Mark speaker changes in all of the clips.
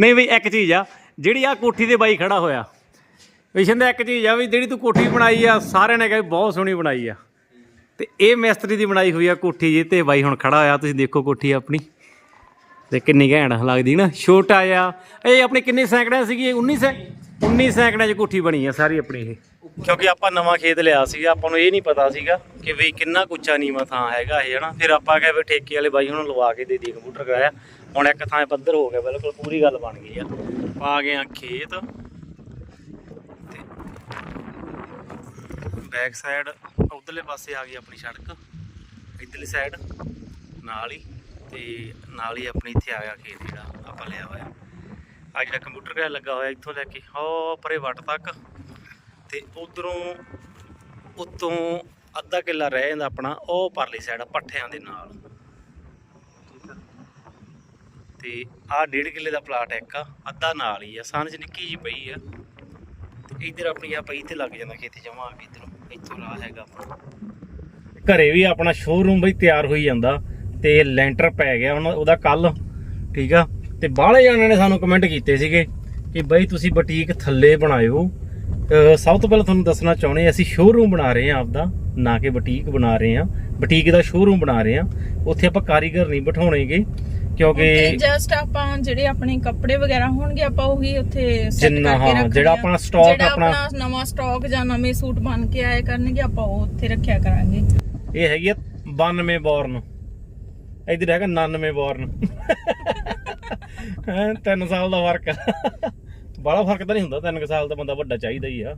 Speaker 1: ਨਹੀਂ ਬਈ, ਇੱਕ ਚੀਜ਼ ਆ, ਜਿਹੜੀ ਆ ਕੋਠੀ ਦੇ ਬਾਈ ਖੜਾ ਹੋਇਆ। ਵਿਸ਼ਨ ਦਾ ਇੱਕ ਚੀਜ਼ ਆ ਵੀ ਜਿਹੜੀ ਤੂੰ ਕੋਠੀ ਬਣਾਈ ਆ, ਸਾਰਿਆਂ ਨੇ ਕਿਹਾ ਵੀ ਬਹੁਤ ਸੋਹਣੀ ਬਣਾਈ ਆ। ਤੇ ਇਹ ਮਿਸਤਰੀ ਦੀ ਬਣਾਈ ਹੋਈ ਆ ਕੋਠੀ ਜੀ, ਤੇ ਬਾਈ ਹੁਣ ਖੜਾ ਹੋਇਆ, ਤੁਸੀਂ ਦੇਖੋ ਕੋਠੀ ਆਪਣੀ। ਤੇ ਕਿੰਨੀ ਘੈਂਟ ਲੱਗਦੀ ਨਾ, ਛੋਟਾ ਜਿਹਾ। ਇਹ ਆਪਣੇ ਕਿੰਨੇ ਸੈਂਕੜਿਆਂ ਸੀਗੀ, ਇਹ 19 ਸੈ 19 ਸੈਂਕੜਿਆਂ 'ਚ ਕੋਠੀ ਬਣੀ ਆ ਸਾਰੀ ਆਪਣੀ ਇਹ। ਕਿਉਂਕਿ ਆਪਾਂ ਨਵਾਂ ਖੇਤ ਲਿਆ ਸੀਗਾ, ਆਪਾਂ ਨੂੰ ਇਹ ਨਹੀਂ ਪਤਾ ਸੀਗਾ ਕਿ ਵੀ ਕਿੰਨਾ ਕੁੱਚਾ ਨੀਵਾਂ ਥਾਂ ਹੈਗਾ ਇਹ, ਹਨਾ? ਫਿਰ ਆਪਾਂ ਕਹੇ ਵੀ ਠੇਕੇ ਵਾਲੇ ਬਾਈ ਹੁਣ ਲਵਾ ਕੇ ਦੇ ਦੇ, ਕੰਪਿਊਟਰ ਕਰਾਇਆ। ਹੁਣ ਇੱਕ ਥਾਂ ਪੱਧਰ ਹੋ ਗਿਆ, ਬਿਲਕੁਲ ਪੂਰੀ ਗੱਲ ਬਣ ਗਈ ਆ। ਪਾ ਗਏ ਆ ਖੇਤ। ਬੈਕ ਸਾਈਡ, ਉਧਰਲੇ ਪਾਸੇ ਆ ਗਈ ਆਪਣੀ ਸੜਕ। ਇਧਰਲੀ ਸਾਈਡ, ਨਾਲ ਹੀ। ਤੇ ਨਾਲ ਹੀ ਆਪਣੀ ਇੱਥੇ ਆ ਗਿਆ ਖੇਤ ਜਿਹੜਾ ਆਪਾਂ ਲਿਆ ਹੋਇਆ। ਆ ਜਿਹੜਾ ਕੰਪਿਊਟਰ ਘਰ ਲੱਗਾ ਹੋਇਆ ਇੱਥੋਂ ਲੈ ਕੇ। ਹੋ, ਪਰੇ ਵੱਟ ਤੱਕ। ਤੇ ਉਧਰੋਂ, ਉਤੋਂ ਅੱਧਾ ਕਿੱਲਾ ਰਹਿ ਜਾਂਦਾ ਆਪਣਾ, ਉਹ ਪਰਲੀ ਸਾਈਡ ਪੱਠਿਆਂ ਦੇ ਨਾਲ। ਠੀਕ ਆ ਡੇਢ ਕਿੱਲੇ ਦਾ ਪਲਾਟ ਇੱਕ ਆ ਅੱਧਾ ਨਾਲ ਹੀ ਆ, ਸਾਂਝ ਨਿੱਕੀ ਜੀ ਪਈ ਆ। ਤੇ ਇੱਧਰ ਆਪਣੀ ਆ ਪਈ ਤੇ ਲੱਗ ਜਾਂਦਾ ਖੇਤੀ ਜਮਾ ਆ ਕੇ ਇੱਧਰੋਂ, ਇੱਥੋਂ ਰਾਹ ਹੈਗਾ ਆਪਣਾ। ਘਰੇ ਵੀ ਆਪਣਾ ਸ਼ੋਰੂਮ ਬਈ ਤਿਆਰ ਹੋਈ ਜਾਂਦਾ, ਤੇ ਲੈਂਟਰ ਪੈ ਗਿਆ ਉਹਨਾਂ ਉਹਦਾ ਕੱਲ ਠੀਕ ਆ? ਤੇ ਬਾਹਲੇ ਜਾਣਿਆਂ ਨੇ ਸਾਨੂੰ ਕਮੈਂਟ ਕੀਤੇ ਸੀਗੇ ਕਿ ਬਈ ਤੁਸੀਂ ਬੁਟੀਕ ਥੱਲੇ ਬਣਾਇਓ। ਸਭ ਤੋਂ ਪਹਿਲਾਂ ਤੁਹਾਨੂੰ ਦੱਸਣਾ ਚਾਹੁੰਦੇ ਅਸੀਂ ਸ਼ੋਰੂਮ ਬਣਾ ਰਹੇ ਹਾਂ ਆਪਦਾ ਨਾ ਕਿ ਬੁਟੀਕ ਬਣਾ ਰਹੇ ਹਾਂ। ਬੁਟੀਕ ਦਾ ਸ਼ੋਰੂਮ ਬਣਾ ਰਹੇ ਹਾਂ। ਉੱਥੇ ਆਪਾਂ ਕਾਰੀਗਰ ਨਹੀਂ ਬਿਠਾਉਣੇਗੇ ਕਿਉਂਕਿ
Speaker 2: ਜਸਟ ਆਪਾਂ ਜਿਹੜੇ ਆਪਣੇ ਕੱਪੜੇ ਵਗੈਰਾ ਹੋਣਗੇ ਆਪਾਂ ਉਹੀ ਉੱਥੇ
Speaker 1: ਜਿੰਨਾ
Speaker 2: ਕਰਕੇ
Speaker 1: ਹਾਂ, ਜਿਹੜਾ। ਆਪਣਾ
Speaker 2: ਜਿਹੜਾ
Speaker 1: ਆਪਣਾ-
Speaker 2: ਨਵਾਂ ਸਟਾਕ ਜਾਂ ਨਵੇਂ ਸੂਟ ਬਣ ਕੇ ਆਏ ਕਰਨਗੇ ਆਪਾਂ ਉਹ ਉੱਥੇ ਰੱਖਿਆ ਕਰਾਂਗੇ।
Speaker 1: ਇਹ ਹੈਗੀ ਆ 92 ਬੋਰਨ। ਇਧਰ ਹੈਗਾ 99 ਬੋਰਨ। ਹਾਂ 3 ਸਾਲ ਦਾ ਫ਼ਰਕ ਆ। ਬੜਾ ਫ਼ਰਕ ਤਾਂ ਨਹੀਂ ਹੁੰਦਾ 3 ਸਾਲ ਦਾ ਬੰਦਾ ਵੱਡਾ ਚਾਹੀਦਾ ਹੀ ਆ।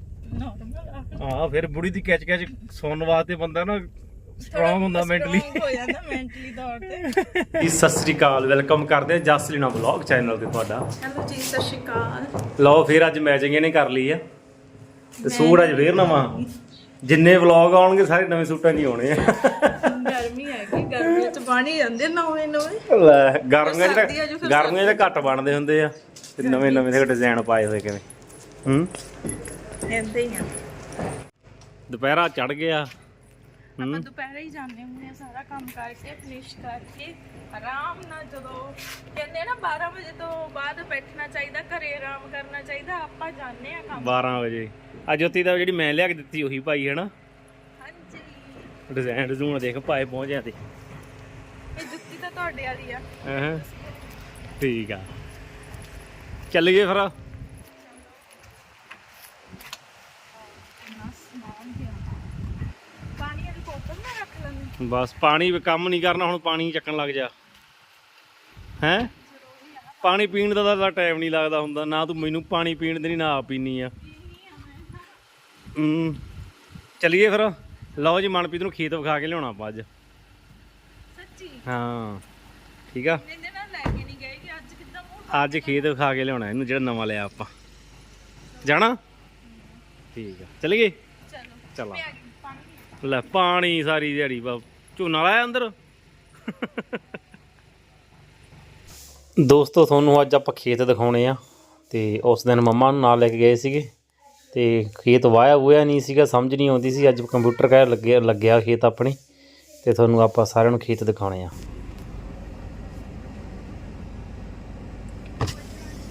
Speaker 1: ਹਾਂ ਫਿਰ ਬੁੜੀ ਦੀ ਕੈਚ ਕੈਚ ਸੁਣਨ ਵਾਸਤੇ ਬੰਦਾ ਨਾ ਸਟਰੋਂਗ ਹੁੰਦਾ ਮੈਂਟਲੀ
Speaker 2: ਹੋ ਜਾਂਦਾ ਮੈਂਟਲੀ ਤੌਰ ਤੇ।
Speaker 1: ਜੀ ਸਤਿ ਸ੍ਰੀ ਅਕਾਲ ਵੈਲਕਮ ਕਰਦੇ ਹਾਂ ਜਸਲੀਨਾ ਵਲੌਗ ਚੈਨਲ ਤੇ ਤੁਹਾਡਾ।
Speaker 2: ਹੈਲੋ ਜੀ ਸਤਿ ਸ਼੍ਰੀ ਅਕਾਲ।
Speaker 1: ਲਓ ਫਿਰ ਅੱਜ ਮੈਚਿੰਗ ਇਹਨੇ ਕਰ ਲਈ ਆ। ਤੇ ਸੂਟ ਅੱਜ ਫੇਰ ਨਵਾਂ। ਜਿੰਨੇ ਵਲੌਗ ਆਉਣਗੇ ਸਾਰੇ ਨਵੇਂ ਸੂਟਾਂ ਹੀ ਆਉਣੇ ਆ।
Speaker 2: ਗਰਮੀ ਹੈਗੀ। ਪਾਣੀ ਜਾਂਦੇ ਨਵੇਂ ਨਵੇਂ।
Speaker 1: ਲੈ ਗਰਮੀਆਂ 'ਚ ਤਾਂ
Speaker 2: ਫਿਰ
Speaker 1: ਗਰਮੀਆਂ 'ਚ ਤਾਂ ਘੱਟ ਬਣਦੇ ਹੁੰਦੇ ਆ ਤੇ ਨਵੇਂ ਨਵੇਂ ਦੇ ਡਿਜ਼ਾਈਨ ਪਾਏ ਹੋਏ ਕਿਵੇਂ? ਹੂੰ?
Speaker 2: ਏਦਾਂ ਹੀ ਆ।
Speaker 1: ਦੁਪਹਿਰਾ ਚੜ ਗਿਆ।
Speaker 2: ਆਪਾਂ ਦੁਪਹਿਰੇ ਹੀ ਜਾਂਦੇ ਹੁੰਦੇ ਆ ਸਾਰਾ ਕੰਮ ਕਰਕੇ ਫਿਨਿਸ਼ ਕਰਕੇ ਆਰਾਮ ਨਾਲ ਜਦੋਂ ਕਹਿੰਦੇ ਆ ਨਾ 12 ਵਜੇ ਤੋਂ ਬਾਅਦ ਬੈਠਣਾ ਚਾਹੀਦਾ ਘਰੇ ਆਰਾਮ ਕਰਨਾ ਚਾਹੀਦਾ ਆਪਾਂ ਜਾਂਦੇ ਆ ਕੰਮ।
Speaker 1: 12 ਵਜੇ। ਆ ਜੋਤੀ ਦਾ ਜਿਹੜੀ ਮੈਂ ਲਿਆ ਕੇ ਦਿੱਤੀ ਉਹੀ ਪਾਈ ਹੈ ਨਾ
Speaker 2: ਹਾਂਜੀ।
Speaker 1: ਡਿਜ਼ਾਈਨ ਡਿਜ਼ੂਨ ਦੇਖ ਪਾਏ ਪਹੁੰਚਿਆ ਤੇ।
Speaker 2: ਤਾਂ ਤੁਹਾਡੇ ਵਾਲੀ ਆ।
Speaker 1: ਹਾਂ ਠੀਕ ਆ। ਚੱਲ ਗਏ ਫਿਰ।
Speaker 2: ਪਾਣੀ ਵਾਲੀ ਬੋਤਲ ਨਾ ਰੱਖ ਲੈਂਦੇ।
Speaker 1: ਬਸ ਪਾਣੀ ਵੀ ਕੰਮ ਨਹੀਂ ਕਰਨਾ ਹੁਣ ਪਾਣੀ ਚੱਕਣ ਲੱਗ ਜਾ। ਹੈ? ਪਾਣੀ ਪੀਣ ਦਾ ਤਾਂ ਟਾਈਮ ਨਹੀਂ ਲੱਗਦਾ ਹੁੰਦਾ ਨਾ ਤੂੰ ਮੈਨੂੰ ਪਾਣੀ ਪੀਣ ਦੇ ਨਹੀਂ ਨਾ ਆਪ ਪੀਨੀ ਆ। ਹੂੰ। ਚੱਲੀਏ ਫਿਰ। ਲਓ ਜੀ ਮਨਪ੍ਰੀਤ ਨੂੰ ਖੇਤ ਵਿਖਾ ਕੇ ਲਿਆਉਣਾ ਆਪਾਂ ਅੱਜ। ਹਾਂ। ਠੀਕ ਆ?
Speaker 2: ਇਹਦੇ ਨਾਲ ਲੈ ਕੇ ਨਹੀਂ ਗਏ ਕਿ ਅੱਜ ਕਿੱਦਾਂ ਮੂੰਹ
Speaker 1: ਅੱਜ ਖੇਤ ਵਿਖਾ ਕੇ ਲਿਆਉਣਾ ਇਹਨੂੰ ਜਿਹੜਾ ਨਵਾਂ ਲਿਆ ਆਪਾਂ। ਜਾਣਾ? ਠੀਕ ਆ। ਚੱਲੀਏ
Speaker 2: ਚਲੋ।
Speaker 1: ਚਲਾ।
Speaker 2: ਗਈ ਪਾਣੀ
Speaker 1: ਲੈ। ਪਾਣੀ ਸਾਰੀ ਦਿਹਾੜੀ ਬਾ ਝੋਨਾ ਲਾਇਆ ਅੰਦਰ? ਦੋਸਤੋ ਤੁਹਾਨੂੰ ਅੱਜ ਆਪਾਂ ਖੇਤ ਦਿਖਾਉਣੇ ਆ ਤੇ ਉਸ ਦਿਨ ਮੰਮਾ ਨੂੰ ਨਾਲ ਲੈ ਕੇ ਗਏ ਸੀਗੇ ਤੇ ਖੇਤ ਵਾਇਆ ਹੋਇਆ ਨਹੀਂ ਸੀਗਾ ਸਮਝ ਨਹੀਂ ਆਉਂਦੀ ਸੀ ਅੱਜ ਕੰਪਿਊਟਰ ਕਹਿ ਲੱਗਿਆ ਲੱਗਿਆ ਖੇਤ ਆਪਣੀ। ਤੇ ਤੁਹਾਨੂੰ ਆਪਾਂ ਸਾਰਿਆਂ ਨੂੰ ਖੇਤ ਦਿਖਾਉਣੇ ਆ।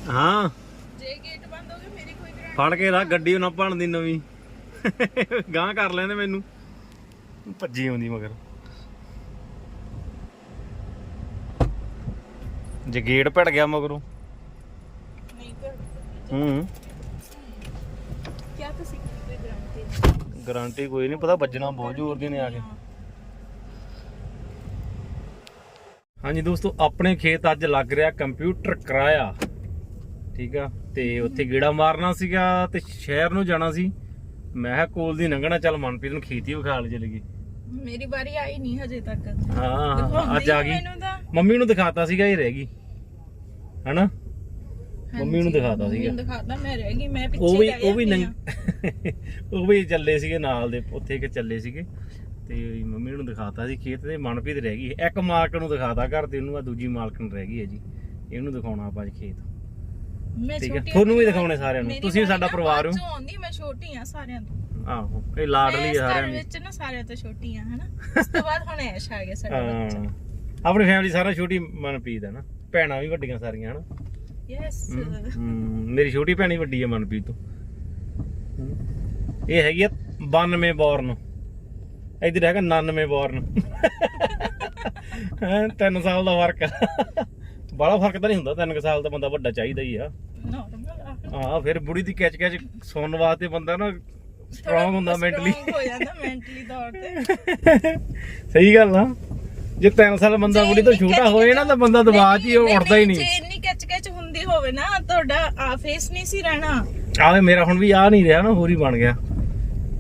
Speaker 1: ਹਾਂ।
Speaker 2: ਜੇ ਗੇਟ ਬੰਦ ਹੋ ਗਿਆ ਮੇਰੀ ਕੋਈ ਗਰੰਟੀ
Speaker 1: ਫੜ ਕੇ ਰੱਖ ਗੱਡੀ ਨਾ ਬਣਦੀ ਨਵੀਂ। ਗਾਂ ਕਰ ਲੈਂਦੇ ਮੈਨੂੰ। ਭੱਜੀ ਆਉਂਦੀ ਮਗਰ। ਜੇ ਗੇਟ ਭੜ ਗਿਆ ਮਗਰੋਂ।
Speaker 2: ਨਹੀਂ ਕਰ
Speaker 1: ਹੂੰ।
Speaker 2: ਕਿਆ ਤੁਸੀਂ ਕੋਈ ਗਰੰਟੀ
Speaker 1: ਗਾਰੰਟੀ ਕੋਈ ਨਹੀਂ ਪਤਾ ਵੱਜਣਾ ਬਹੁਤ ਜ਼ੋਰ ਦੇ ਨੇ ਆ ਕੇ। ਹਾਂਜੀ ਦੋਸਤੋ ਆਪਣੇ ਖੇਤ ਅੱਜ ਲੱਗ ਰਿਹਾ ਕੰਪਿਊਟਰ ਕਿਰਾਇਆ। ਠੀਕ ਆ? ਤੇ ਉੱਥੇ ਗੇੜਾ ਮਾਰਨਾ ਸੀਗਾ ਤੇ ਸ਼ਹਿਰ ਨੂੰ ਜਾਣਾ ਸੀ। ਮੈਂ ਕਿਹਾ ਕੋਲ ਦੀ ਲੰਘਣਾ ਚੱਲ ਮਨਪ੍ਰੀਤ ਨੂੰ ਖੇਤੀ ਵਿਖਾ ਲੈ ਚਲੀ ਗਈ।
Speaker 2: ਮੇਰੀ ਵਾਰੀ ਆਈ ਨਹੀਂ ਹਜੇ ਤੱਕ।
Speaker 1: ਹਾਂ ਅੱਜ ਆ ਗਈ। ਮੰਮੀ ਨੂੰ ਦਿਖਾਤਾ ਸੀਗਾ ਇਹ ਰਹਿ ਗਈ। ਹਨਾ? ਮੰਮੀ ਨੂੰ ਦਿਖਾਤਾ ਸੀਗਾ।
Speaker 2: ਦਿਖਾਤਾ ਮੈਂ ਰਹਿ ਗਈ ਮੈਂ ਪਿੱਛੇ
Speaker 1: ਉਹ ਵੀ ਉਹ ਵੀ ਉਹ ਵੀ ਚੱਲੇ ਸੀਗੇ ਨਾਲ ਦੇ ਉੱਥੇ ਕਿ ਚੱਲੇ ਸੀਗੇ। ਤੇ ਮੰਮੀ ਨੂੰ ਦਿਖਾਤਾ ਸੀ ਖੇਤ ਤੇ ਮਨਪ੍ਰੀਤ ਰਹਿ ਗਈ ਇੱਕ ਮਾਲਕ ਨੂੰ ਦਿਖਾਤਾ ਘਰ ਤੇ ਉਹਨੂੰ ਆ ਦੂਜੀ ਮਾਲਕ ਨੂੰ ਰਹਿ ਗਈ ਹੈ ਜੀ। ਇਹਨੂੰ ਦਿਖਾਉਣਾ ਆਪਾਂ ਅੱਜ ਖੇਤ।
Speaker 2: ਆ। ਮੈਂ
Speaker 1: ਠੀਕ ਹੈ,
Speaker 2: ਛੋਟੀ
Speaker 1: ਤੁਹਾਨੂੰ ਵੀ ਦਿਖਾਉਣੇ ਸਾਰਿਆਂ ਨੂੰ।
Speaker 2: ਮੇਰੀ
Speaker 1: ਤੁਸੀਂ ਵੀ
Speaker 2: ਵਾਰੀ
Speaker 1: ਸਾਡਾ
Speaker 2: ਨਾ
Speaker 1: ਪਰਿਵਾਰ ਹੋ।
Speaker 2: ਬਾਅਦ ਚੋਂ ਆਉਂਦੀ ਮੈਂ ਛੋਟੀ ਆ ਸਾਰਿਆਂ ਤੋਂ।
Speaker 1: ਆਹੋ ਇਹ ਲਾਡਲੀ
Speaker 2: ਇਸ
Speaker 1: ਸਾਰਿਆਂ ਦੀ।
Speaker 2: ਵਿੱਚ ਨਾ ਸਾਰਿਆਂ ਤੋਂ ਛੋਟੀ ਆ ਹਨਾ? ਉਸ ਤੋਂ ਬਾਅਦ ਹੁਣ ਐਸ਼ ਆ ਗਿਆ ਸਾਡਾ ਬੱਚਾ।
Speaker 1: ਹਾਂ ਆਪਣੀ ਫੈਮਿਲੀ ਸਾਰਾ ਛੋਟੀ ਮਨਪ੍ਰੀਤ ਹੈ ਨਾ। ਭੈਣਾਂ ਵੀ ਵੱਡੀਆਂ ਸਾਰੀਆਂ ਹਨਾ?
Speaker 2: ਯੈਸ
Speaker 1: ਹਮ, ਮੇਰੀ ਛੋਟੀ ਭੈਣੀ ਵੱਡੀ ਹੈ ਮਨਪ੍ਰੀਤ ਤੋਂ। ਹਮ, ਇਹ ਹੈਗੀ ਆ 92 ਬੋਰਨ। ਇਧਰ ਹੈਗਾ 99 ਬੋਰਨ ਹਾਂ 3 ਸਾਲ ਦਾ ਫ਼ਰਕ ਆ। ਬੜਾ ਫ਼ਰਕ ਤਾਂ ਨਹੀਂ ਹੁੰਦਾ 3 ਸਾਲ ਦਾ ਬੰਦਾ ਵੱਡਾ ਚਾਹੀਦਾ ਹੀ ਆ। ਹਾਂ ਫਿਰ ਬੁੜੀ ਦੀ ਕੈਚ ਕੈਚ ਸੁਣਨ ਵਾਸਤੇ ਬੰਦਾ ਨਾ ਸਟਰੋਂਗ ਹੁੰਦਾ ਮੈਂਟਲੀ
Speaker 2: ਹੋ ਜਾਂਦਾ ਮੈਂਟਲੀ ਤੌਰ ਤੇ।
Speaker 1: ਸਹੀ ਗੱਲ ਆ। ਜੇ 3 ਸਾਲ ਬੰਦਾ ਬੁੜੀ ਤੋਂ ਛੋਟਾ ਹੋਏ ਨਾ ਤਾਂ ਬੰਦਾ ਦਿਮਾਗ 'ਚ ਹੀ ਉੱਠਦਾ ਹੀ
Speaker 2: ਜੇ
Speaker 1: ਨਹੀਂ।
Speaker 2: ਇੰਨੀ ਕੱਚ ਕੱਚ ਹੁੰਦੀ ਹੋਵੇ ਨਾ ਤੁਹਾਡਾ ਆ ਫੇਸ ਨਹੀਂ ਸੀ ਰਹਿਣਾ।
Speaker 1: ਆਵੇ ਮੇਰਾ ਹੁਣ ਵੀ ਆ ਨਹੀਂ ਰਿਹਾ ਨਾ ਹੋਰ ਹੀ ਬਣ ਗਿਆ।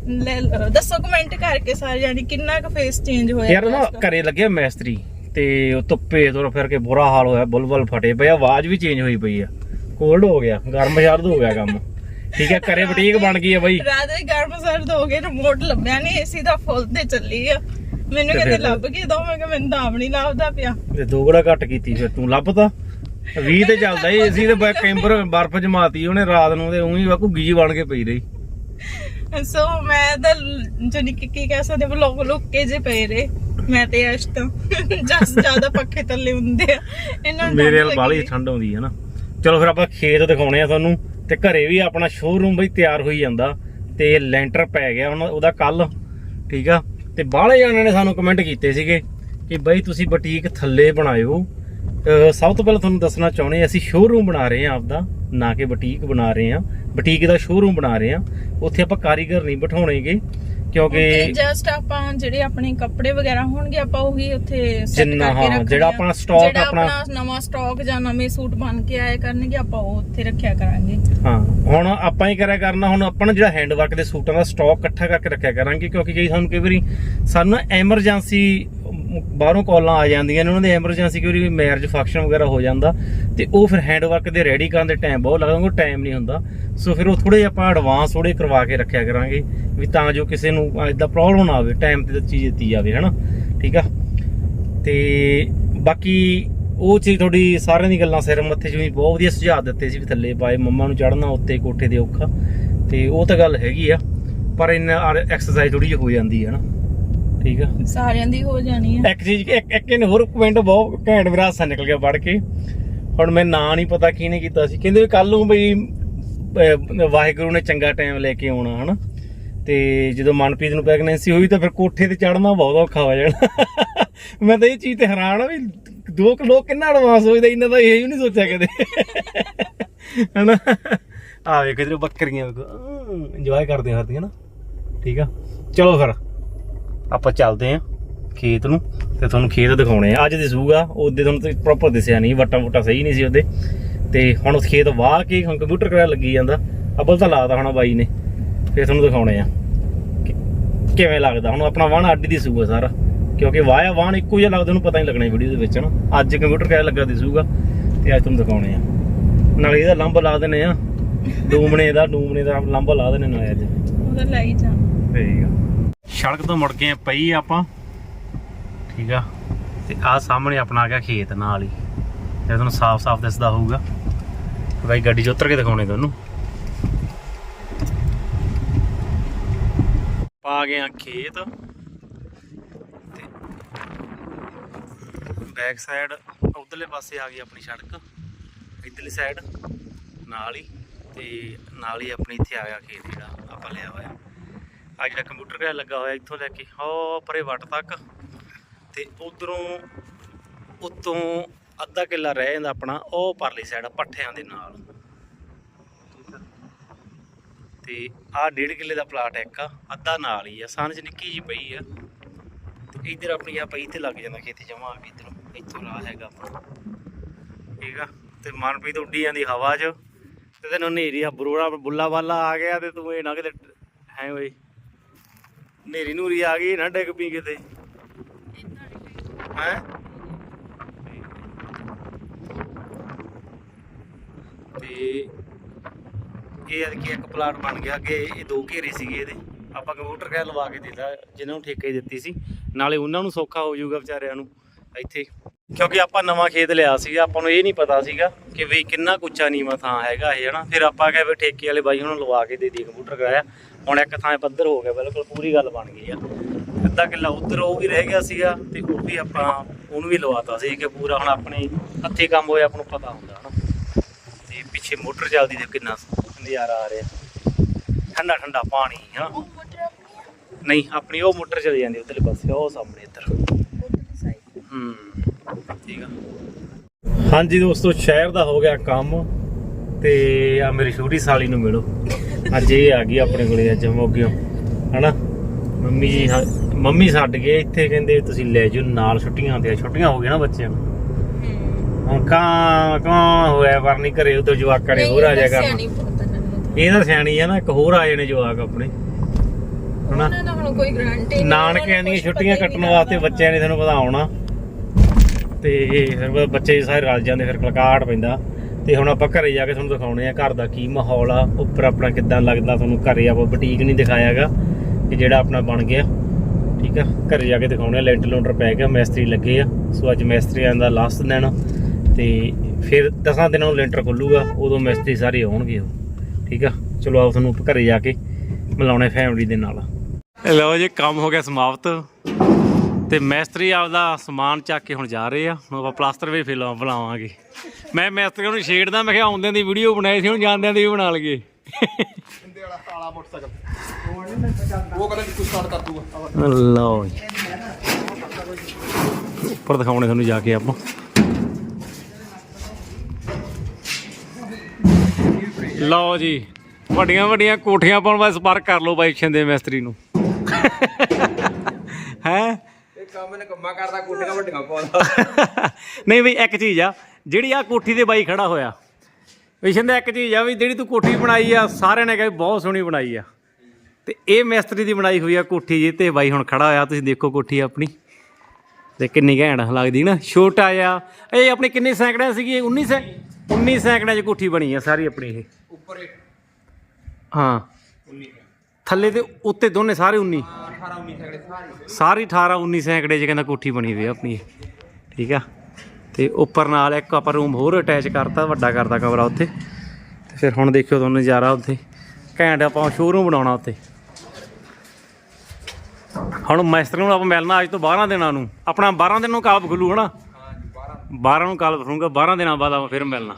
Speaker 2: ਲੈ ਦੱਸੋ ਕਮੈਂਟ ਕਰਕੇ ਸਾਰੇ ਜਾਨੀ ਕਿੰਨਾ ਕੁ ਫੇਸ ਚੇਂਜ ਹੋਇਆ
Speaker 1: ਯਾਰ ਨਾ ਘਰੇ ਲੱਗਿਆ ਮੈਸਤਰੀ ਤੇ ਉਹ ਧੁੱਪੇ ਤੁਰ ਫਿਰ ਕੇ ਬੁਰਾ ਹਾਲ ਹੋਇਆ ਬੁਲਬੁਲ ਫਟੇ ਪਏ ਆਵਾਜ਼ ਵੀ ਚੇਂਜ ਹੋਈ ਪਈ ਆ। ਕੋਲਡ ਹੋ ਗਿਆ ਗਰਮ ਸ਼ਰਦ ਹੋ ਗਿਆ ਕੰਮ। ਠੀਕ ਹੈ ਘਰੇ ਬੁਟੀਕ ਬਣ ਗਈ ਆ ਬਈ।
Speaker 2: ਰਾਤ ਦੇ ਗਰਮ ਸਰਦ ਹੋ ਗਏ ਰਿਮੋਟ ਲੱਭਿਆ ਨਹੀਂ ਏਸੀ ਦਾ ਫੁੱਲ ਤੇ ਚੱਲੀ ਆ। ਮੈਨੂੰ
Speaker 1: ਤੇ
Speaker 2: ਕਿਤੇ
Speaker 1: ਫਿਰ?
Speaker 2: ਲੱਭ ਕੇ ਦੋ ਮੈਂ ਕਿ ਮੈਨੂੰ ਤਾਂ ਆਪ ਨਹੀਂ ਲੱਭਦਾ ਪਿਆ।
Speaker 1: ਤੇ ਦੋਗੜਾ ਘੱਟ ਕੀਤੀ ਫਿਰ ਤੂੰ ਲੱਭਤਾ 20 ਤੇ ਚੱਲਦਾ ਈ ਏਸੀ ਤੇ ਕੈਂਬਰ ਬਰਫ਼ ਜਮਾਤੀ ਉਹਨੇ ਰਾਤ ਨੂੰ ਤੇ ਉਹੀ ਘੁੱਗੀ ਜੀ ਬਣ ਕੇ ਪਈ ਰਹੀ।
Speaker 2: ਸੋ ਮੈਂ ਤਾਂ ਜਨੀ ਕਿ ਕੀ ਕਹਿ ਸਕਦੇ ਬਲੌਗ ਲੁੱਕ ਕੇ ਜੇ ਪਏ ਰੇ ਮੈਂ ਤੇ ਅਸ਼ ਤਾਂ ਜਸ ਜ਼ਿਆਦਾ ਪੱਖੇ ਥੱਲੇ ਹੁੰਦੇ ਆ। ਇਹਨਾਂ ਨੂੰ
Speaker 1: ਮੇਰੇ ਨਾਲ ਬਾਲੀ। ਠੰਡ ਆਉਂਦੀ ਹੈ ਨਾ। ਚਲੋ ਫਿਰ ਆਪਾਂ ਖੇਤ ਦਿਖਾਉਣੇ ਆ ਤੁਹਾਨੂੰ। ਤੇ ਘਰੇ ਵੀ ਆਪਣਾ ਸ਼ੋਰੂਮ ਬਈ ਤਿਆਰ ਹੋਈ ਜਾਂਦਾ। ਤੇ ਲੈਂਟਰ ਪੈ ਗਿਆ ਹੁਣ ਉਹਦਾ ਕੱਲ ਠੀਕ ਆ? ਤੇ ਬਾਹਲੇ ਜਾਣਿਆਂ ਨੇ ਸਾਨੂੰ ਕਮੈਂਟ ਕੀਤੇ ਸੀਗੇ ਕਿ ਬਈ ਤੁਸੀਂ ਬੁਟੀਕ ਥੱਲੇ ਬਣਾਇਓ। ਸਭ ਤੋਂ ਪਹਿਲਾਂ ਤੁਹਾਨੂੰ ਦੱਸਣਾ ਚਾਹੁੰਦੇ ਅਸੀਂ ਸ਼ੋਰੂਮ ਬਣਾ ਰਹੇ ਹਾਂ ਆਪਦਾ ਨਾ ਕਿ ਬੁਟੀਕ ਬਣਾ ਰਹੇ ਹਾਂ। ਬੁਟੀਕ ਦਾ ਸ਼ੋਰੂਮ ਬਣਾ ਰਹੇ ਹਾਂ। ਉੱਥੇ ਆਪਾਂ ਕਾਰੀਗਰ ਨਹੀਂ ਬਿਠਾਉਣੇਗੇ ਕਿਉਂਕਿ
Speaker 2: ਜਸਟ ਆਪਾਂ ਜਿਹੜੇ ਆਪਣੇ ਕੱਪੜੇ ਵਗੈਰਾ ਹੋਣਗੇ ਆਪਾਂ ਉਹੀ ਉੱਥੇ
Speaker 1: ਜਿੰਨਾ
Speaker 2: ਕਰਕੇ
Speaker 1: ਹਾਂ, ਜਿਹੜਾ
Speaker 2: ਆ।
Speaker 1: ਆਪਣਾ
Speaker 2: ਜਿਹੜਾ
Speaker 1: ਆਪਣਾ-
Speaker 2: ਨਵਾਂ ਸਟਾਕ ਜਾਂ ਨਵੇਂ ਸੂਟ ਬਣ ਕੇ ਆਏ ਕਰਨਗੇ ਆਪਾਂ ਉਹ ਉੱਥੇ ਰੱਖਿਆ ਕਰਾਂਗੇ।
Speaker 1: ਹਾਂ ਹੁਣ ਆਪਾਂ ਹੀ ਕਰਿਆ ਕਰਨਾ ਹੁਣ ਆਪਾਂ ਨੂੰ ਜਿਹੜਾ ਹੈਂਡ ਵਰਕ ਦੇ ਸੂਟਾਂ ਦਾ ਸਟਾਕ ਇਕੱਠਾ ਕਰਕੇ ਰੱਖਿਆ ਕਰਾਂਗੇ ਕਿਉਂਕਿ ਕਈ ਸਾਨੂੰ ਕਈ ਵਾਰੀ ਸਾਨੂੰ ਐਮਰਜੈਂਸੀ ਬਾਹਰੋਂ ਕਾਲਾਂ ਆ ਜਾਂਦੀਆਂ ਨੇ, ਉਹਨਾਂ ਦੇ ਐਮਰਜੈਂਸੀ ਕਈ ਮੈਰਿਜ ਫੰਕਸ਼ਨ ਵਗੈਰਾ ਹੋ ਜਾਂਦਾ ਤੇ ਉਹ ਫਿਰ ਹੈਂਡ ਵਰਕ ਦੇ ਰੈਡੀ ਕਰਨ ਦੇ ਟਾਈਮ ਬਹੁਤ ਲੱਗਦਾ ਉਹ ਟਾਈਮ ਨਹੀਂ ਹੁੰਦਾ। ਸੋ ਫਿਰ ਉਹ ਥੋੜੇ ਆਪਾਂ ਐਡਵਾਂਸ ਥੋੜੇ ਕਰਵਾ ਕੇ ਰੱਖਿਆ ਕਰਾਂਗੇ ਵੀ ਤਾਂ ਜੋ ਕਿਸੇ ਨੂੰ ਇਦਾਂ ਪ੍ਰੋਬਲਮ ਨਾ ਆਵੇ ਟਾਈਮ ਤੇ ਚੀਜ਼ ਦਿੱਤੀ ਜਾਵੇ, ਹਨਾ? ਠੀਕ ਆ? ਤੇ ਬਾਕੀ ਉਹ ਚੀਜ਼ ਤੁਹਾਡੀ ਸਾਰਿਆਂ ਦੀ ਗੱਲਾਂ ਸਿਰ ਮੱਥੇ ਜਿਵੇਂ ਬਹੁਤ ਵਧੀਆ ਸੁਝਾਅ ਦਿੱਤੇ ਸੀ ਵੀ ਥੱਲੇ ਪਾਏ, ਮੰਮਾ ਨੂੰ ਚੜਨਾ ਉੱਤੇ ਕੋਠੇ ਦੇ ਔਖਾ। ਤੇ ਉਹ ਤਾਂ ਗੱਲ ਹੈਗੀ ਆ, ਪਰ ਇਹਨਾਂ ਐਕਸਰਸਾਈਜ਼ ਥੋੜੀ ਜਿਹੀ ਹੋ ਜਾਂਦੀ ਹੈ ਨਾ ਠੀਕ ਆ।
Speaker 2: ਸਾਰਿਆਂ ਦੀ ਹੋ ਜਾਣੀ ਹੈ
Speaker 1: ਇੱਕ ਚੀਜ਼ ਇੱਕ ਇੱਕ ਇਹਨੇ ਹੋਰ ਕਮੈਂਟ ਬਹੁਤ ਘੈਂਟ ਮੇਰਾ ਹਾਸਾ ਨਿਕਲ ਗਿਆ ਪੜ ਕੇ। ਹੁਣ ਮੈਂ ਨਾਂ ਨਹੀਂ ਪਤਾ ਕਿਹਨੇ ਕੀਤਾ ਸੀ। ਕਹਿੰਦੇ ਕੱਲ ਨੂੰ ਬਈ ਵਾਹਿਗੁਰੂ ਨੇ ਚੰਗਾ ਟਾਈਮ ਲੈ ਕੇ ਆਉਣਾ ਹਨਾ। ਤੇ ਜਦੋਂ ਮਨਪ੍ਰੀਤ ਨੂੰ ਪ੍ਰੈਗਨੈਂਸੀ ਹੋਈ ਤਾਂ ਫਿਰ ਕੋਠੇ ਤੇ ਚੜਨਾ ਬਹੁਤ ਔਖਾ ਹੋ ਜਾਣਾ। ਮੈਂ ਤਾਂ ਇਹ ਚੀਜ਼ ਤੇ ਹੈਰਾਨ ਆ ਵੀ ਦੋ ਕੁ ਲੋਕ ਕਿੰਨਾ ਐਡਵਾਂਸ ਹੋਈਦਾ ਇਹਨਾਂ ਦਾ ਇਹ ਵੀ ਨਹੀਂ ਸੋਚਿਆ ਕਦੇ। ਹਨਾ। ਆ ਵੇਖ ਇਧਰ ਬੱਕਰੀਆਂ ਵੇਖੋ। ਇੰਜੋਏ ਕਰਦੇ ਹਰਦੀ ਹਨਾ। ਠੀਕ ਆ। ਚਲੋ ਫਿਰ। ਆਪਾਂ ਚੱਲਦੇ ਆਂ ਖੇਤ ਨੂੰ ਤੇ ਤੁਹਾਨੂੰ ਖੇਤ ਦਿਖਾਉਣੇ ਆ। ਅੱਜ ਦਿਸੂਗਾ ਉਹਦੇ ਤੁਹਾਨੂੰ ਪ੍ਰੋਪਰ ਦਿਸਿਆ ਨਹੀਂ ਵਟਾ ਵਟਾ ਸਹੀ ਨਹੀਂ ਸੀ ਉਹਦੇ। ਤੇ ਹੁਣ ਉਸ ਖੇਤ ਵਾਹ ਕੇ ਹੁਣ ਕੰਪਿਊਟਰ ਕਰਾ ਲੱਗੀ ਜਾਂਦਾ। ਅੱਬਲ ਤਾਂ ਲਾਦਾ ਹੁਣ ਬਾਈ ਨੇ। ਫਿਰ ਤੁਹਾਨੂੰ ਦਿਖਾਉਣੇ ਆ। ਕਿਵੇਂ ਲੱਗਦਾ? ਹੁਣ ਆਪਣਾ ਵਾਹਣ ਅੱਡ ਦਿਸੂਗਾ ਸਾਰਾ। ਕਿਉਂਕਿ ਵਾਹਿਆ ਵਾਹਣ ਇੱਕੋ ਜਿਹਾ ਲੱਗਦਾ ਉਹਨੂੰ ਪਤਾ ਨਹੀਂ ਲੱਗਣਾ ਵੀਡੀਓ ਦੇ ਵਿੱਚ ਨਾ ਅੱਜ ਕੰਪਿਊਟਰ ਕਰਾ ਲੱਗਾ ਦਿਸੂਗਾ ਤੇ ਅੱਜ ਤੁਹਾਨੂੰ ਦਿਖਾਉਣੇ ਆ। ਨਾਲੇ ਇਹਦਾ ਲੰਬ ਲਾ ਦਿੰਨੇ ਆ। ਡੂਮਣੇ ਦਾ ਡੂਮਣੇ ਦਾ ਲੰਬ ਲਾ ਦਿੰਨੇ ਨਾਲੇ ਅੱਜ।
Speaker 2: ਉਹਦਾ ਲਈ ਜਾ
Speaker 1: ਠੀਕ ਆ। ਸੜਕ ਤੋਂ ਮੁੜ ਕੇ ਪਈ ਆਪਾਂ। ਠੀਕ ਆ। ਤੇ ਆ ਸਾਹਮਣੇ ਆਪਣਾ ਆ ਗਿਆ ਖੇਤ ਨਾਲ ਹੀ। ਤੇ ਤੁਹਾਨੂੰ ਸਾਫ਼-ਸਾਫ਼ ਦਿਸਦਾ ਹੋਊਗਾ। ਬਾਈ ਗੱਡੀ 'ਚ ਉਤਰ ਕੇ ਦਿਖਾਉਣੇ ਤੁਹਾਨੂੰ। ਪਾ ਗਏ ਆ ਖੇਤ। ਤੇ ਬੈਕ ਸਾਈਡ ਉਧਰਲੇ ਪਾਸੇ ਆ ਗਈ ਆਪਣੀ ਸੜਕ। ਇਧਰਲੀ ਸਾਈਡ ਨਾਲ ਹੀ। ਤੇ ਨਾਲ ਹੀ ਆਪਣੀ ਇੱਥੇ ਆ ਗਿਆ ਖੇਤ ਜਿਹੜਾ ਆਪਾਂ ਲਿਆ ਹੋਇਆ। ਆ ਜਿਹੜਾ ਕੰਪਿਊਟਰ ਘਰ ਲੱਗਾ ਹੋਇਆ ਇੱਥੋਂ ਲੈ ਕੇ। ਹੋ, ਪਰੇ ਵੱਟ ਤੱਕ। ਤੇ ਉਧਰੋਂ, ਉਤੋਂ ਅੱਧਾ ਕਿੱਲਾ ਰਹਿ ਜਾਂਦਾ ਆਪਣਾ, ਉਹ ਪਰਲੀ ਸਾਈਡ ਪੱਠਿਆਂ ਦੇ ਨਾਲ। ਠੀਕ ਆ। ਆਹ ਡੇਢ ਕਿੱਲੇ ਦਾ ਪਲਾਟ ਹੈ ਇੱਕ, ਅੱਧਾ ਨਾਲ ਹੀ ਆ ਸਾਨ ਚ ਨਿੱਕੀ ਜੀ ਪਈ ਆ। ਤੇ ਇੱਧਰ ਆਪਣੀ ਆ ਪਈ ਤੇ ਲੱਗ ਜਾਂਦਾ ਖੇਤੀ ਜਮਾ ਆ ਕੇ ਇੱਧਰੋਂ, ਇੱਥੋਂ ਰਾਹ ਹੈਗਾ ਆਪਣਾ। ਠੀਕ ਆ? ਤੇ ਮਨਪ੍ਰੀਤ ਉੱਡੀ ਜਾਂਦੀ ਹਵਾ 'ਚ। ਤੇ ਤੈਨੂੰ ਹਨੇਰੀ ਆ, ਬਰੋੜਾ, ਬੁੱਲਾ ਵਾਲਾ ਆ ਗਿਆ ਤੇ ਤੂੰ ਇਹ ਨਾ ਕਿਤੇ, ਹੈ ਓਏ। ਨੇਰੀ ਨੂਰੀ ਆ ਗਈ, ਨਾ ਡਿੱਗ ਪੀ ਕਿਤੇ। ਹੈ? ਤੇ ਇਹ ਆ ਕਿ ਇੱਕ ਪਲਾਟ ਬਣ ਗਿਆ ਅੱਗੇ, ਇਹ ਦੋ ਘੇਰੇ ਸੀਗੇ ਇਹਦੇ। ਆਪਾਂ ਕੰਪਿਊਟਰ ਕਹਿ ਲਵਾ ਕੇ ਦਿੱਤਾ ਜਿਨ੍ਹਾਂ ਨੂੰ ਠੇਕੇ ਦਿੱਤੀ ਸੀ। ਨਾਲੇ ਉਹਨਾਂ ਨੂੰ ਸੌਖਾ ਹੋ ਜਾਊਗਾ ਵਿਚਾਰਿਆਂ ਨੂੰ, ਇੱਥੇ। ਕਿਉਂਕਿ ਆਪਾਂ ਨਵਾਂ ਖੇਤ ਲਿਆ ਸੀਗਾ, ਆਪਾਂ ਨੂੰ ਇਹ ਨਹੀਂ ਪਤਾ ਸੀਗਾ ਕਿ ਵੀ ਕਿੰਨਾ ਕੁੱਚਾ ਨੀਵਾਂ ਥਾਂ ਹੈਗਾ ਇਹ, ਹਨਾ। ਫਿਰ ਆਪਾਂ ਕਹੇ ਵੀ ਠੇਕੇ ਵਾਲੇ ਬਾਈ ਉਹਨਾਂ ਨੂੰ ਲਵਾ ਕੇ ਦੇ ਦੀ ਕੰਪਿਊਟਰ ਕਰਾਇਆ। ਹੁਣ ਇੱਕ ਥਾਂ ਪੱਧਰ ਹੋ ਗਿਆ ਬਿਲਕੁਲ ਪੂਰੀ ਗੱਲ ਬਣ ਗਈ ਆ। ਅੱਧਾ ਕਿੱਲਾ ਉੱਧਰ ਉਹ ਵੀ ਰਹਿ ਗਿਆ ਸੀਗਾ ਤੇ ਉਹ ਵੀ ਆਪਾਂ ਉਹਨੂੰ ਵੀ ਲਵਾਤਾ ਸੀ ਕਿ ਪੂਰਾ ਹੁਣ ਆਪਣੇ ਹੱਥੀ ਕੰਮ ਹੋਇਆ ਆਪਾਂ ਨੂੰ ਪਤਾ ਹੁੰਦਾ ਹਨਾ। ਪਿੱਛੇ ਮੋਟਰ ਚੱਲਦੀ ਤੇ ਕਿੰਨਾ ਨਜ਼ਾਰਾ ਆ ਰਿਹਾ। ਠੰਡਾ ਠੰਡਾ ਪਾਣੀ ਹਾਂ
Speaker 2: ਉਹ ਮੋਟਰ ਆਪਣੀ ਆ?
Speaker 1: ਨਹੀਂ ਆਪਣੀ ਉਹ ਮੋਟਰ ਚਲੀ ਜਾਂਦੀ ਉਧਰਲੇ ਪਾਸੇ ਉਹ ਸਾਹਮਣੇ ਇੱਧਰ। ਹੂੰ ਠੀਕ ਆ। ਹਾਂਜੀ ਦੋਸਤੋ ਸ਼ਹਿਰ ਦਾ ਹੋ ਗਿਆ ਕੰਮ ਤੇ ਆ ਮੇਰੀ ਛੋਟੀ ਸਾਲੀ ਨੂੰ ਮਿਲੋ। ਅੱਜ ਇਹ ਆ ਗਈ ਆਪਣੇ ਕੋਲੇ ਅੱਜ ਮੋਗਿਓ ਹਨਾ? ਮੰਮੀ ਜੀ ਮੰਮੀ ਛੱਡ ਗਏ ਇੱਥੇ ਕਹਿੰਦੇ ਤੁਸੀਂ ਲੈ ਜਾਓ ਨਾਲ ਛੁੱਟੀਆਂ ਤੇ ਛੁੱਟੀਆਂ ਹੋ ਗਈਆਂ ਨਾ ਬੱਚਿਆਂ ਨੂੰ। ਹੁਣ ਕਾਂ ਕਾਂ ਹੋਇਆ ਪਰ ਨਹੀਂ ਘਰੇ ਉਧਰ ਜਵਾਕਾਂ ਨੇ ਹੋਰ ਆ ਜਾ ਕਰਨਾ। ਇਹ ਤਾਂ ਸਿਆਣੀ ਆ ਨਾ ਇੱਕ ਹੋਰ ਆ ਜਾਣੇ ਜਵਾਕ ਆਪਣੇ। ਹਨਾ?
Speaker 2: ਦਾ ਹੁਣ ਕੋਈ ਗਰੰਟੀ
Speaker 1: ਨਾਨਕਿਆਂ ਦੀਆਂ ਛੁੱਟੀਆਂ ਕੱਟਣ ਵਾਸਤੇ ਬੱਚਿਆਂ ਨੇ ਤੁਹਾਨੂੰ ਪਤਾ ਆਉਣਾ ਤੇ ਫਿਰ ਬੱਚੇ ਸਾਰੇ ਰਲ ਜਾਂਦੇ ਫਿਰ ਕਲਕਾਟ ਪੈਂਦਾ। ਤੇ ਹੁਣ ਆਪਾਂ ਘਰੇ ਜਾ ਕੇ ਤੁਹਾਨੂੰ ਦਿਖਾਉਣੇ ਆ ਘਰ ਦਾ ਕੀ ਮਾਹੌਲ ਆ, ਉੱਪਰ ਆਪਣਾ ਕਿੱਦਾਂ ਲੱਗਦਾ ਤੁਹਾਨੂੰ ਘਰੇ ਆਪਾਂ ਬੁਟੀਕ ਨਹੀਂ ਦਿਖਾਇਆਗਾ ਕਿ ਜਿਹੜਾ ਆਪਣਾ ਬਣ ਗਿਆ। ਠੀਕ ਆ? ਘਰੇ ਜਾ ਕੇ ਦਿਖਾਉਣੇ ਆ, ਲੈਂਟਰ ਲੌਂਟਰ ਪੈ ਗਿਆ, ਮਿਸਤਰੀ ਲੱਗੇ ਆ। ਸੋ ਅੱਜ ਮਿਸਤਰੀਆਂ ਦਾ ਲਾਸਟ ਦਿਨ ਤੇ ਫਿਰ 10 ਦਿਨਾਂ ਨੂੰ ਲੈਂਟਰ ਖੁੱਲੂਗਾ, ਉਦੋਂ ਮਿਸਤਰੀ ਸਾਰੇ ਆਉਣਗੇ ਉਹ। ਠੀਕ ਆ? ਚਲੋ ਆਓ ਤੁਹਾਨੂੰ ਘਰੇ ਜਾ ਕੇ ਮਿਲਾਉਣੇ ਫੈਮਿਲੀ ਦੇ ਨਾਲ। ਲਓ ਜੀ, ਕੰਮ ਹੋ ਗਿਆ ਸਮਾਪਤ। ਤੇ ਮੈਸਤਰੀ ਆਪਦਾ ਸਮਾਨ ਚੱਕ ਕੇ ਹੁਣ ਜਾ ਰਹੇ ਆ। ਹੁਣ ਆਪਾਂ ਪਲਾਸਟਰ ਵੀ ਫਿਲ ਬਣਾਵਾਂਗੇ ਮੈਂ ਮੈਸਤਰੀਆਂ ਨੂੰ ਛੇੜਦਾ ਮੈਂ ਕਿਹਾ ਆਉਂਦਿਆਂ ਦੀ ਵੀਡੀਓ ਬਣਾਈ ਸੀ ਹੁਣ ਜਾਂਦਿਆਂ ਦੀ ਵੀ ਬਣਾ ਲਈਏ।
Speaker 3: ਇੰਦੇ ਵਾਲਾ ਕਾਲਾ ਮੋਟਰਸਾਈਕਲ। ਉਹ ਕਹਿੰਦਾ ਕੁਝ ਸਟਾਰਟ ਕਰ ਦੂਗਾ।
Speaker 1: ਲਓ ਜੀ। ਉੱਪਰ ਦਿਖਾਉਣੇ ਤੁਹਾਨੂੰ ਜਾ ਕੇ ਆਪਾਂ। ਲਓ ਜੀ। ਵੱਡੀਆਂ ਵੱਡੀਆਂ ਕੋਠੀਆਂ ਪਾਉਣ ਵਾਸਤੇ ਸੰਪਰਕ ਕਰ ਲਓ ਬਾਈ ਛਿੰਦੇ ਮੈਸਤਰੀ ਨੂੰ। ਹੈ?
Speaker 3: ਕੰਮ ਨੇ ਕੰਮਾ ਕਰਦਾ ਕੋਟੀਆਂ ਵੱਡੀਆਂ ਪਾਉਂਦਾ
Speaker 1: ਨਹੀਂ ਬਈ ਇੱਕ ਚੀਜ਼ ਆ ਜਿਹੜੀ ਆ ਕੋਠੀ ਤੇ ਬਾਈ ਖੜਾ ਹੋਇਆ। ਵਿਸ਼ਨ ਦਾ ਇੱਕ ਚੀਜ਼ ਆ ਵੀ ਜਿਹੜੀ ਤੂੰ ਕੋਠੀ ਬਣਾਈ ਆ ਸਾਰਿਆਂ ਨੇ ਕਿਹਾ ਬਹੁਤ ਸੋਹਣੀ ਬਣਾਈ ਆ। ਤੇ ਇਹ ਮਿਸਤਰੀ ਦੀ ਬਣਾਈ ਹੋਈ ਆ ਕੋਠੀ ਜੀ ਤੇ ਬਾਈ ਹੁਣ ਖੜਾ ਹੋਇਆ ਤੁਸੀਂ ਦੇਖੋ ਕੋਠੀ ਆਪਣੀ। ਤੇ ਕਿੰਨੀ ਘੈਂਟ ਲੱਗਦੀ ਨਾ ਛੋਟਾ ਆ ਇਹ ਆਪਣੀ ਕਿੰਨੇ ਸੈਂਕੜਿਆਂ ਸੀਗੀ ਇਹ 19 ਸੈ 19 ਸੈਂਕੜਿਆਂ 'ਚ ਕੋਠੀ ਬਣੀ ਆ ਸਾਰੀ ਆਪਣੀ ਇਹ।
Speaker 3: ਉੱਪਰ
Speaker 1: ਹਾਂ।
Speaker 3: 19
Speaker 1: ਥੱਲੇ ਤੇ ਉੱਤੇ ਦੋਨੇ ਸਾਰੇ 19
Speaker 3: 18 19 ਸੈਕੜੇ ਸਾਰੀ
Speaker 1: ਸਾਰੀ 18 19 ਸੈਂਕੜੇ 'ਚ ਕਹਿੰਦਾ ਕੋਠੀ ਬਣੀ ਹੋਈ ਆ ਆਪਣੀ ਠੀਕ ਆ? ਤੇ ਉੱਪਰ ਨਾਲ ਇੱਕ ਆਪਾਂ ਰੂਮ ਹੋਰ ਅਟੈਚ ਕਰਤਾ, ਵੱਡਾ ਕਰਤਾ ਕਮਰਾ ਉੱਥੇ। ਤੇ ਫਿਰ ਹੁਣ ਦੇਖਿਓ ਤੁਹਾਨੂੰ ਨਜ਼ਾਰਾ ਉੱਥੇ। ਘੈਂਟ ਆਪਾਂ ਸ਼ੋਰੂਮ ਬਣਾਉਣਾ ਉੱਥੇ। ਹੁਣ ਮਾਸਟਰ ਨੂੰ ਆਪਾਂ ਮਿਲਣਾ, ਅੱਜ ਤੋਂ 12 ਦਿਨਾਂ ਨੂੰ। ਆਪਣਾ 12 ਦਿਨ ਨੂੰ ਕਾਲਬ ਖੁੱਲੂ, ਹਨਾ?
Speaker 3: ਹਾਂਜੀ 12
Speaker 1: ਨੂੰ ਕਾਲਪ ਖੁੱਲੂਗਾ 12 ਦਿਨਾਂ ਬਾਅਦ ਆਪਾਂ ਫਿਰ ਮਿਲਣਾ।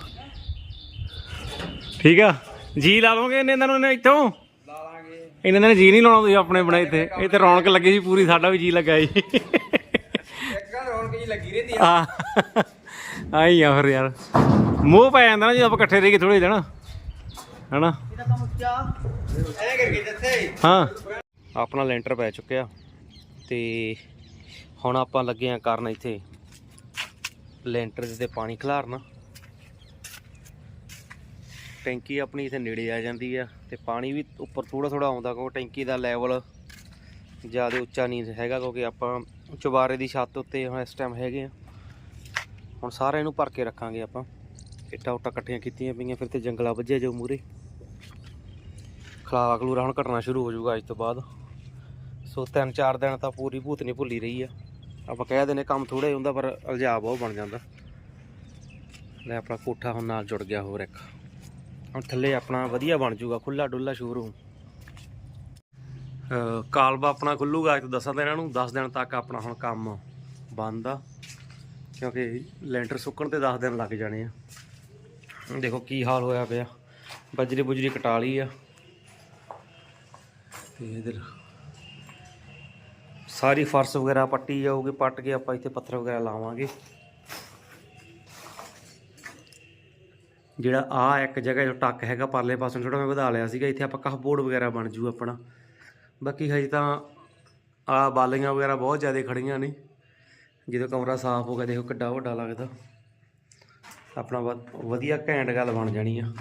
Speaker 1: ਠੀਕ ਆ? ਜੀ ਲਾ ਲਓਗੇ ਇਹਨੇ ਦਿਨਾਂ ਨੂੰ ਇੱਥੋਂ? ਇਹਨਾਂ ਨੇ ਜੀ ਨਹੀਂ ਲਾਉਣਾ ਤੁਸੀਂ ਆਪਣੇ ਬਣਾਏ ਤੇ। ਇਹ ਤੇ ਰੌਣਕ ਲੱਗੀ ਸੀ, ਪੂਰੀ ਸਾਡਾ ਵੀ ਜੀ ਲੱਗਾ ਜੀ।
Speaker 3: ਇੱਕ ਗੱਲ ਰੌਣਕ ਜੀ ਲੱਗੀ ਰਹਿੰਦੀ ਆ।
Speaker 1: ਆਈ ਆ ਫਿਰ ਯਾਰ। ਮੋਹ ਪੈ ਜਾਂਦਾ ਨਾ ਜਦੋਂ ਆਪਾਂ ਇਕੱਠੇ ਰਹੀਏ ਥੋੜੇ ਦਿਨ। ਹਨਾ?
Speaker 3: ਐ ਕਰਕੇ ਜੱਥੇ
Speaker 1: ਹਾਂ। ਆਪਣਾ ਲੈਂਟਰ ਪੈ ਚੁੱਕਿਆ। ਤੇ ਹੁਣ ਆਪਾਂ ਲੱਗੇ ਆ ਕਰਨ ਇੱਥੇ। ਲੈਂਟਰ ਦੇ ਤੇ ਪਾਣੀ ਖਿਲਾਰਨਾ। ਟੈਂਕੀ ਆਪਣੀ ਇੱਥੇ ਨੇੜੇ ਆ ਜਾਂਦੀ ਆ ਤੇ ਪਾਣੀ ਵੀ ਉੱਪਰ ਥੋੜਾ ਥੋੜਾ ਆਉਂਦਾ ਕਿਉਂਕਿ ਟੈਂਕੀ ਦਾ ਲੈਵਲ ਜ਼ਿਆਦਾ ਉੱਚਾ ਨਹੀਂ ਹੈਗਾ ਕਿਉਂਕਿ ਆਪਾਂ ਚੁਬਾਰੇ ਦੀ ਛੱਤ ਉੱਤੇ ਹੁਣ ਇਸ ਟਾਈਮ ਹੈਗੇ ਆ। ਹੁਣ ਸਾਰੇ ਇਹਨੂੰ ਭਰ ਕੇ ਰੱਖਾਂਗੇ ਆਪਾਂ। ਇੱਟਾਂ ਉੱਟਾਂ ਇਕੱਠੀਆਂ ਕੀਤੀਆਂ ਪਈਆਂ, ਫਿਰ ਤੇ ਜੰਗਲਾ ਵੱਜਿਆ ਜੋ ਮੂਰੇ ਖਲਾਰਾ ਖਲੂਰਾ ਹੁਣ ਘਟਣਾ ਸ਼ੁਰੂ ਹੋ ਜਾਊਗਾ ਅੱਜ ਤੋਂ ਬਾਅਦ। ਸੋ ਤਿੰਨ ਚਾਰ ਦਿਨ ਤਾਂ ਪੂਰੀ ਭੂਤ ਨਹੀਂ ਭੁੱਲੀ ਰਹੀ ਆ। ਆਪਾਂ ਕਹਿ ਦਿੰਦੇ ਕੰਮ ਥੋੜਾ ਹੀ ਹੁੰਦਾ ਪਰ ਅਲਜਾ ਬਹੁਤ ਬਣ ਜਾਂਦਾ। ਲੈ ਆਪਣਾ ਕੋਠਾ ਹੁਣ ਨਾਲ ਜੁੜ ਗਿਆ ਹੋਰ ਇੱਕ। ਹੁਣ ਥੱਲੇ ਆਪਣਾ ਵਧੀਆ ਬਣ ਜਾਊਗਾ ਖੁੱਲਾ ਡੁੱਲਾ ਸ਼ੋਰੂਮ ਕਾਲਬਾ ਆਪਣਾ ਖੁੱਲੂਗਾ, ਇੱਕ ਤੋਂ 10 ਦਿਨਾਂ ਨੂੰ 10 ਦਿਨ ਤੱਕ ਆਪਣਾ ਹੁਣ ਕੰਮ ਬੰਦ ਆ। ਕਿਉਂਕਿ ਲੈਂਟਰ ਸੁੱਕਣ ਤੇ 10 ਦਿਨ ਲੱਗ ਜਾਣੇ ਆ। ਦੇਖੋ ਕੀ ਹਾਲ ਹੋਇਆ ਪਿਆ। ਬਜਰੀ ਬੁਜਰੀ ਕਟਾ ਲਈ ਆ। ਤੇ ਇਧਰ ਸਾਰੀ ਫਰਸ਼ ਵਗੈਰਾ ਪੱਟੀ ਜਾਊਗੀ, ਪੱਟ ਕੇ ਆਪਾਂ ਇੱਥੇ ਪੱਥਰ ਵਗੈਰਾ ਲਾਵਾਂਗੇ। ਜਿਹੜਾ ਆ ਇੱਕ ਜਗ੍ਹਾ ਜੋ ਟੱਕ ਹੈਗਾ ਪਰਲੇ ਪਾਸੇ ਨੂੰ ਥੋੜਾ ਮੈਂ ਵਧਾ ਲਿਆ ਸੀਗਾ, ਇੱਥੇ ਆਪਾਂ ਕਹ ਬੋਰਡ ਵਗੈਰਾ ਬਣ ਜੂ ਆਪਣਾ। ਬਾਕੀ ਹਜੇ ਤਾਂ ਆ ਬਾਲੀਆਂ ਵਗੈਰਾ ਬਹੁਤ ਜ਼ਿਆਦਾ ਖੜੀਆਂ ਨੇ। ਜਦੋਂ ਕਮਰਾ ਸਾਫ਼ ਹੋ ਗਿਆ, ਦੇਖੋ ਕਿੱਡਾ ਵੱਡਾ ਲੱਗਦਾ। ਆਪਣਾ ਵ- ਵਧੀਆ ਘੈਂਟ ਗੱਲ ਬਣ ਜਾਣੀ ਆ।